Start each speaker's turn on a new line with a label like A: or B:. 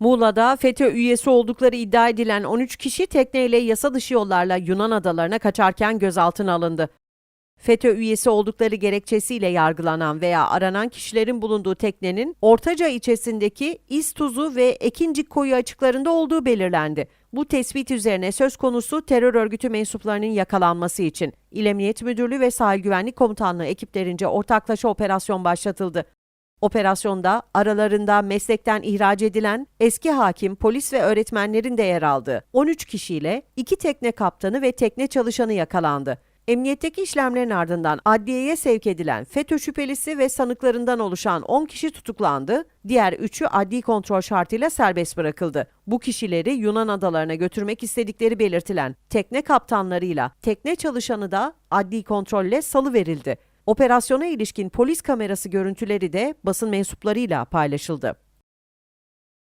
A: Muğla'da FETÖ üyesi oldukları iddia edilen 13 kişi tekneyle yasa dışı yollarla Yunan adalarına kaçarken gözaltına alındı. FETÖ üyesi oldukları gerekçesiyle yargılanan veya aranan kişilerin bulunduğu teknenin Ortaca ilçesindeki İztuzu ve Ekincik koyu açıklarında olduğu belirlendi. Bu tespit üzerine söz konusu terör örgütü mensuplarının yakalanması için İl Emniyet Müdürlüğü ve Sahil Güvenlik Komutanlığı ekiplerince ortaklaşa operasyon başlatıldı. Operasyonda aralarında meslekten ihraç edilen eski hakim, polis ve öğretmenlerin de yer aldığı 13 kişiyle iki tekne kaptanı ve tekne çalışanı yakalandı. Emniyetteki işlemlerin ardından adliyeye sevk edilen FETÖ şüphelisi ve sanıklarından oluşan 10 kişi tutuklandı, diğer 3'ü adli kontrol şartıyla serbest bırakıldı. Bu kişileri Yunan adalarına götürmek istedikleri belirtilen tekne kaptanlarıyla tekne çalışanı da adli kontrolle salı verildi. Operasyona ilişkin polis kamerası görüntüleri de basın mensuplarıyla paylaşıldı.